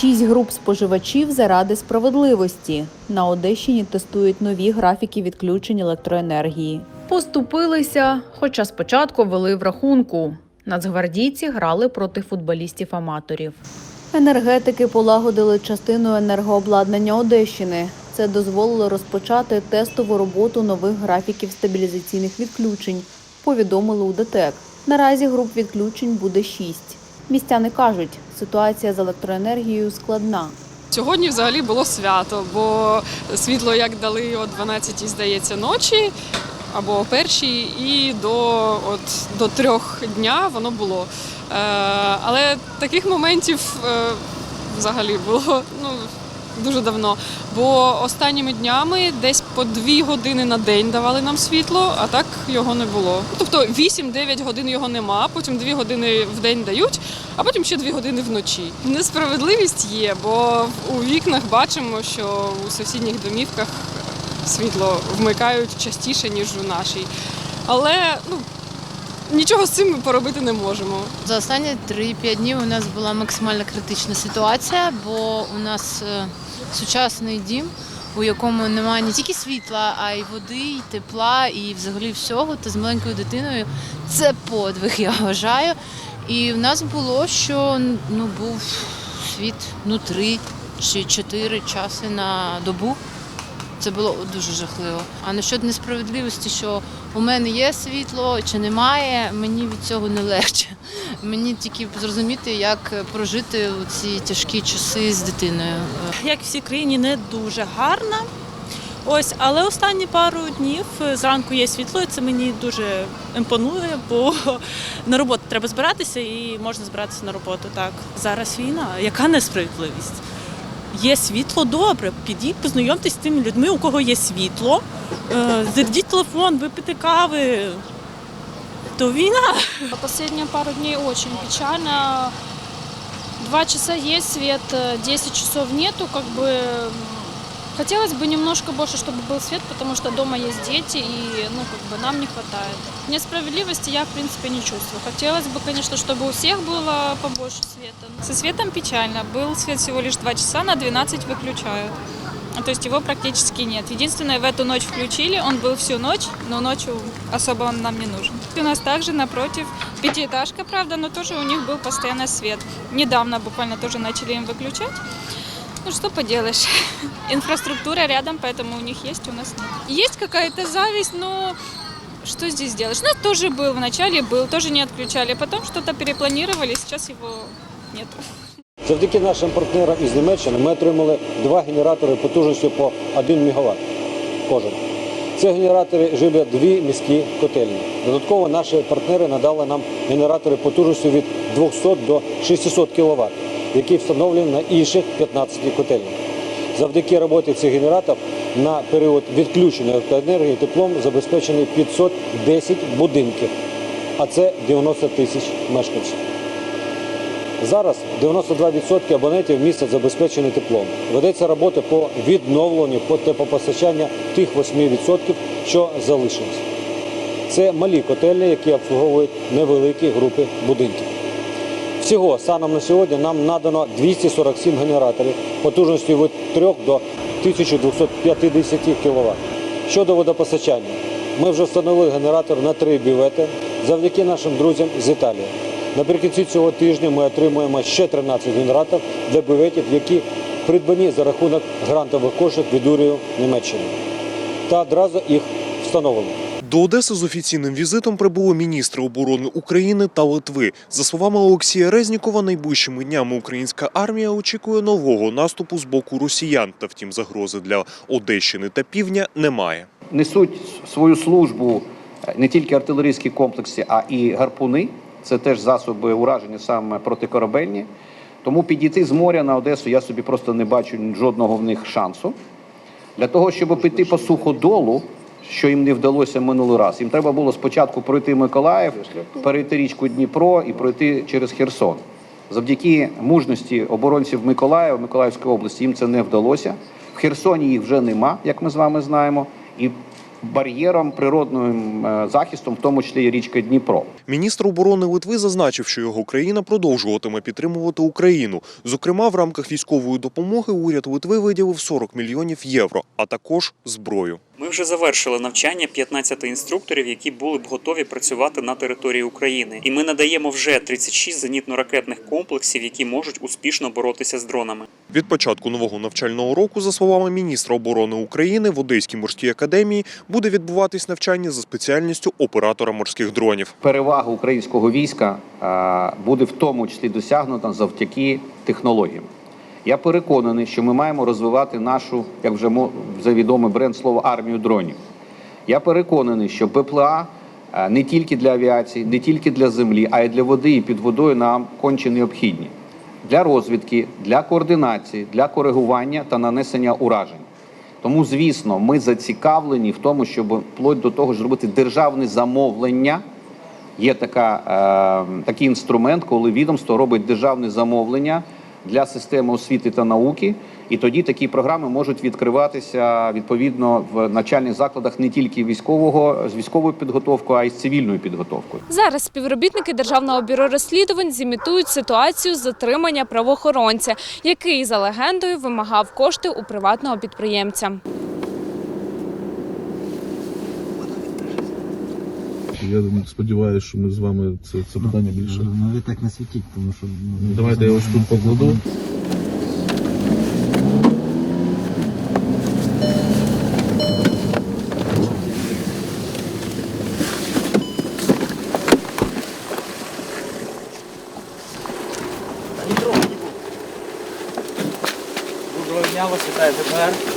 Шість груп споживачів заради справедливості. На Одещині тестують нові графіки відключень електроенергії. Поступилися, хоча спочатку вели в рахунку. Нацгвардійці грали проти футболістів-аматорів. Енергетики полагодили частину енергообладнання Одещини. Це дозволило розпочати тестову роботу нових графіків стабілізаційних відключень, повідомили у ДТЕК. Наразі груп відключень буде шість. Містяни кажуть, ситуація з електроенергією складна. Сьогодні взагалі було свято, бо світло як дали о 12 здається, ночі або о першій, і до, от, до трьох дня воно було. Е, але таких моментів е, взагалі було ну, дуже давно. Бо останніми днями десь по дві години на день давали нам світло, а так його не було. Тобто 8-9 годин його нема, потім 2 години в день дають, а потім ще 2 години вночі. Несправедливість є, бо у вікнах бачимо, що у сусідніх домівках світло вмикають частіше, ніж у нашій. Але ну, нічого з цим ми поробити не можемо. За останні 3-5 днів у нас була максимально критична ситуація, бо у нас е, сучасний дім, у якому немає не тільки світла, а й води, і тепла, і взагалі всього. Та з маленькою дитиною це подвиг, я вважаю. І в нас було, що ну, був світ ну, 3 чи чотири часи на добу. Це було дуже жахливо. А насчет несправедливості, що у мене є світло чи немає, мені від цього не легше. Мені тільки зрозуміти, як прожити у ці тяжкі часи з дитиною. як всій країні, не дуже гарна. Ось, але останні пару днів зранку є світло, і це мені дуже імпонує, бо на роботу треба збиратися і можна збиратися на роботу. Так зараз війна. Яка несправедливість? Є світло добре. Підіть, познайомтесь з тими людьми, у кого є світло. Е, Зарядіть телефон, випити кави. То війна. Последние пару дней очень печально. Два часа свет, э, 10 часов нету, как бы хотелось бы немножко больше, чтобы был свет, потому что дома есть дети и, ну, как бы нам не хватает. Несправедливости я, в принципе, не чувствую. Хотелось бы, конечно, чтобы у всех было побольше света. Со светом печально. Был свет всего лишь 2 часа, на 12 выключают. То есть его практически нет. Единственное, в эту ночь включили, он был всю ночь, но ночью особо он нам не нужен. У нас также напротив пятиэтажка, правда, но тоже у них был постоянно свет. Недавно буквально тоже начали им выключать. Ну что поделаешь, инфраструктура рядом, поэтому у них есть, у нас нет. Есть какая-то зависть, но что здесь делаешь? Ну, тоже был, вначале был, тоже не отключали, а потом что-то перепланировали, сейчас его нету. Завдяки нашим партнерам із Німеччини ми отримали два генератори потужністю по 1 МВт кожен. Ці генератори живлять дві міські котельні. Додатково наші партнери надали нам генератори потужністю від 200 до 600 кВт, які встановлені на інших 15 котельнях. Завдяки роботі цих генераторів на період відключення електроенергії теплом забезпечені 510 будинків, а це 90 тисяч мешканців. Зараз 92% абонентів містять забезпечені теплом. Ведеться робота по відновленню по теплопостачання тих 8%, що залишилось. Це малі котельні, які обслуговують невеликі групи будинків. Всього станом на сьогодні нам надано 247 генераторів потужністю від 3 до 1250 кВт. Щодо водопостачання, ми вже встановили генератор на три бювети завдяки нашим друзям з Італії. Наприкінці цього тижня ми отримуємо ще 13 генераторів для бюветів, які придбані за рахунок грантових коштів від уряду Німеччини. Та одразу їх встановлено. До Одеси з офіційним візитом прибули міністри оборони України та Литви. За словами Олексія Резнікова, найближчими днями українська армія очікує нового наступу з боку росіян. Та втім, загрози для Одещини та півдня немає. несуть свою службу е, не тільки артилерійські комплекси, а і гарпуни. Це теж засоби ураження саме протикорабельні. Тому підійти з моря на Одесу я собі просто не бачу жодного в них шансу. Для того, щоб піти по суходолу, що їм не вдалося минулий раз, їм треба було спочатку пройти Миколаїв, перейти річку Дніпро і пройти через Херсон. Завдяки мужності оборонців Миколаєва, Миколаївської області, їм це не вдалося. В Херсоні їх вже нема, як ми з вами знаємо. І бар'єром, природним е, захистом, в тому числі і річка Дніпро. Міністр оборони Литви зазначив, що його країна продовжуватиме підтримувати Україну. Зокрема, в рамках військової допомоги уряд Литви виділив 40 мільйонів євро, а також зброю. Ми вже завершили навчання 15 інструкторів, які були б готові працювати на території України. І ми надаємо вже 36 зенітно-ракетних комплексів, які можуть успішно боротися з дронами. Від початку нового навчального року, за словами міністра оборони України, в Одеській морській академії буде відбуватись навчання за спеціальністю оператора морських дронів. Перевага українського війська е, буде в тому числі досягнута завдяки технологіям. Я переконаний, що ми маємо розвивати нашу, як вже вже бренд слово армію дронів. Я переконаний, що БПЛА е, не тільки для авіації, не тільки для землі, а й для води і під водою нам конче необхідні для розвідки, для координації, для коригування та нанесення уражень. Тому, звісно, ми зацікавлені в тому, щоб вплоть до того зробити державне замовлення. Є така, е, такий інструмент, коли відомство робить державне замовлення для системи освіти та науки, і тоді такі програми можуть відкриватися відповідно в навчальних закладах не тільки військового з військовою підготовкою, а й з цивільною підготовкою. Зараз співробітники Державного бюро розслідувань зімітують ситуацію затримання правоохоронця, який за легендою вимагав кошти у приватного підприємця. Я сподіваюся, що ми з вами це, це питання більше. Ну ви так не світіть, тому що ну, Давайте я ось тут покладу. Доброго дня, вас вітає ДБР.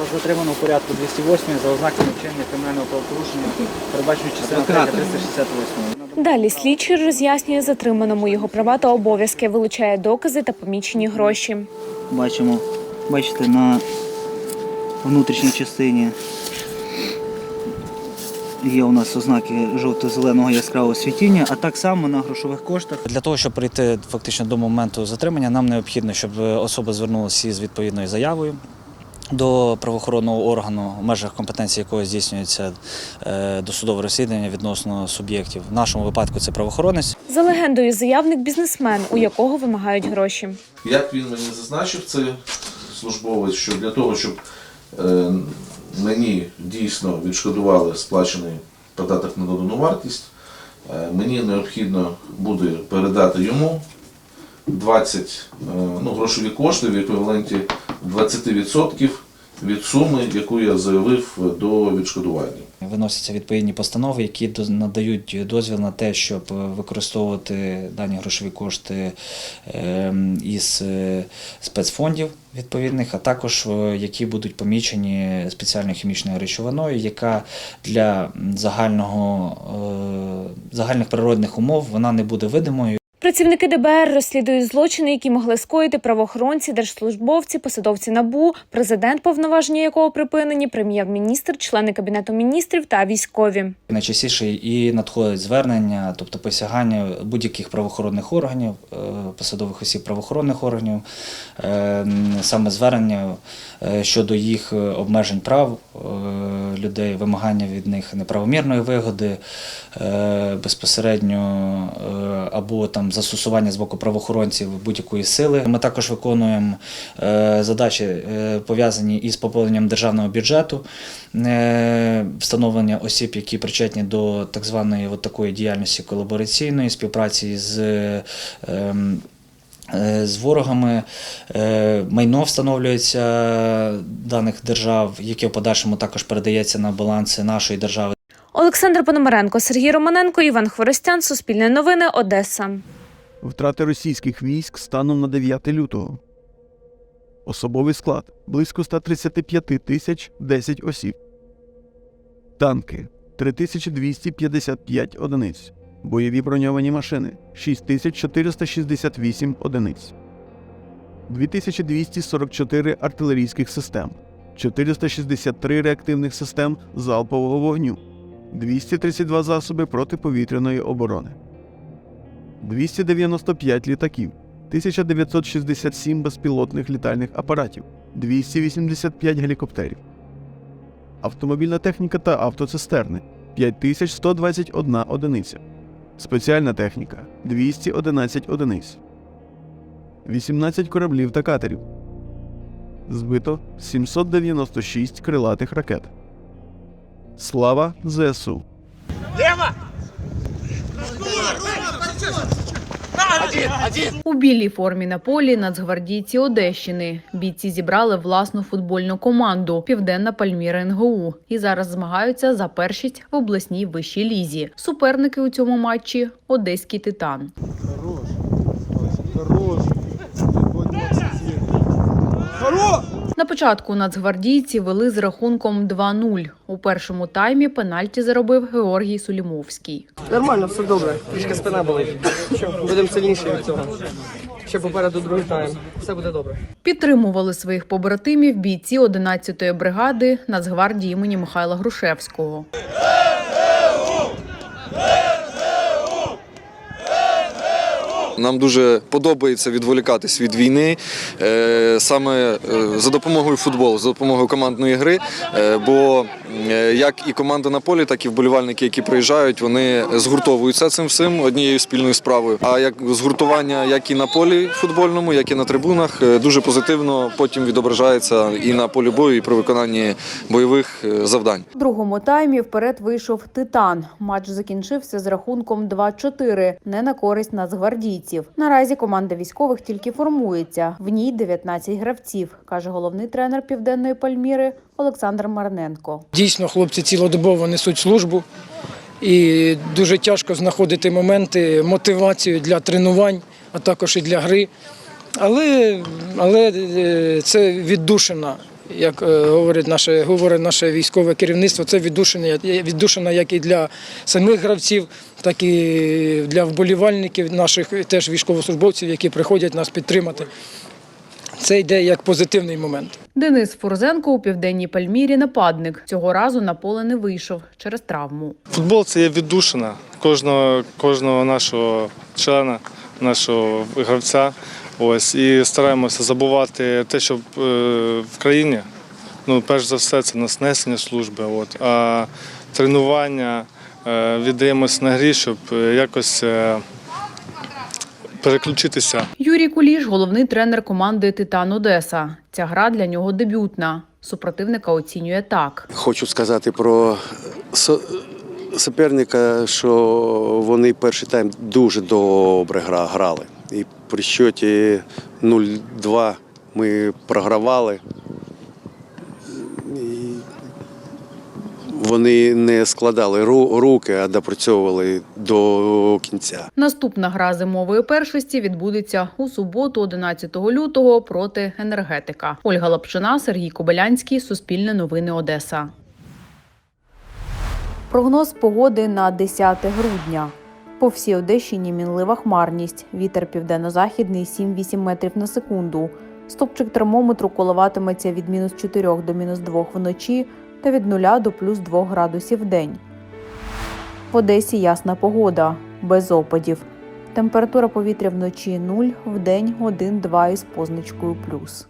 Вас затримано в порядку 208 за ознаками вчинення кримінального правопорушення, передбачено частина 3 368. Далі слідчий роз'яснює затриманому його права та обов'язки, вилучає докази та помічені гроші. Бачимо, бачите, на внутрішній частині є у нас ознаки жовто-зеленого яскравого світіння, а так само на грошових коштах. Для того, щоб прийти фактично до моменту затримання, нам необхідно, щоб особа звернулася із відповідною заявою. До правоохоронного органу, в межах компетенції якого здійснюється е, досудове розслідування відносно суб'єктів. В нашому випадку це правоохоронець. За легендою, заявник бізнесмен, у якого вимагають гроші. Як він мені зазначив, це службовець, що для того, щоб е, мені дійсно відшкодували сплачений податок на додану вартість, е, мені необхідно буде передати йому 20 е, ну, грошові кошти в еквіваленті 20% від суми, яку я заявив до відшкодування. Виносяться відповідні постанови, які надають дозвіл на те, щоб е, використовувати дані грошові кошти ем, із е, спецфондів відповідних, а також е, які будуть помічені спеціальною хімічною речовиною, яка для загального, загальних природних умов вона не буде видимою. Працівники ДБР розслідують злочини, які могли скоїти правоохоронці, держслужбовці, посадовці НАБУ, президент, повноваження якого припинені, прем'єр-міністр, члени кабінету міністрів та військові. Найчастіше і надходять звернення, тобто посягання будь-яких правоохоронних органів, е, посадових осіб правоохоронних органів, е, саме звернення е, щодо їх обмежень прав людей, вимагання від них неправомірної вигоди, е, безпосередньо е, або там застосування з боку правоохоронців будь-якої сили. Ми також виконуємо е, задачі пов'язані із поповненням державного бюджету, встановлення осіб, які причетні до так званої от такої діяльності колабораційної співпраці з. Е, З ворогами е, майно встановлюється даних держав, яке в подальшому також передається на баланси нашої держави. Олександр Пономаренко, Сергій Романенко, Іван Хворостян, Суспільне новини, Одеса. Втрати російських військ станом на 9 лютого. Особовий склад близько 135 тисяч 10 осіб. Танки 3255 одиниць. Бойові броньовані машини 6468 одиниць. 2244 артилерійських систем, 463 реактивних систем залпового вогню, 232 засоби протиповітряної оборони. 295 літаків, 1967 безпілотних літальних апаратів, 285 гелікоптерів, автомобільна техніка та автоцистерни. 5121 одиниця, спеціальна техніка 211 одиниць, 18 кораблів та катерів. Збито 796 крилатих ракет. Слава ЗСУ! У білій формі на полі нацгвардійці Одещини. Бійці зібрали власну футбольну команду Південна Пальміра НГУ і зараз змагаються за першість в обласній вищій лізі. Суперники у цьому матчі Одеський титан. На початку нацгвардійці вели з рахунком 2-0. У першому таймі пенальті заробив Георгій Сулімовський. Нормально, все добре. Трішки спина болить. Будемо сильніші від цього. Ще попереду другий тайм. Все буде добре. Підтримували своїх побратимів бійці 11-ї бригади Нацгвардії імені Михайла Грушевського. Нам дуже подобається відволікатись від війни е, саме е, за допомогою футболу, за допомогою командної гри. Е, Бо як і команда на полі, так і вболівальники, які приїжджають, вони згуртовуються цим всім однією спільною справою. А як згуртування, як і на полі футбольному, як і на трибунах, е, дуже позитивно потім відображається і на полі бою, і при виконанні бойових е, завдань. У другому таймі вперед вийшов Титан. Матч закінчився з рахунком 2-4, не на користь нацгвардійців. Наразі команда військових тільки формується. В ній 19 гравців, каже головний тренер Південної Пальміри Олександр Марненко. Дійсно, хлопці цілодобово несуть службу, і дуже тяжко знаходити моменти, мотивацію для тренувань, а також і для гри. Але, але е, це віддушина, як е, говорить наше, говорить наше військове керівництво, це віддушина, віддушина як і для самих гравців, так і для вболівальників наших теж військовослужбовців, які приходять нас підтримати. Це йде як позитивний момент. Денис Фурзенко у південній Пальмірі нападник. Цього разу на поле не вийшов через травму. Футбол це є віддушина кожного, кожного нашого члена, нашого гравця. Ось і стараємося забувати те, що е, в країні. Ну, перш за все, це нас несення служби. От, а тренування е, віддаємося на грі, щоб е, якось переключитися. Юрій Куліш, головний тренер команди Титан Одеса. Ця гра для нього дебютна. Супротивника оцінює так. Хочу сказати про суперника, що вони перший тайм дуже добре гра- грали. І при счеті 0-2 ми програвали. Вони не складали ру- руки, а допрацьовували до кінця. Наступна гра зимової першості відбудеться у суботу, 11 лютого, проти енергетика. Ольга Лапшина, Сергій Кобилянський, Суспільне новини Одеса. Прогноз погоди на 10 грудня. По всій Одещині мінлива хмарність. Вітер південно-західний 7-8 метрів на секунду. Стопчик термометру коливатиметься від мінус 4 до мінус 2 вночі та від 0 до плюс 2 градусів в день. В Одесі ясна погода, без опадів. Температура повітря вночі 0, вдень 1-2 із позначкою плюс.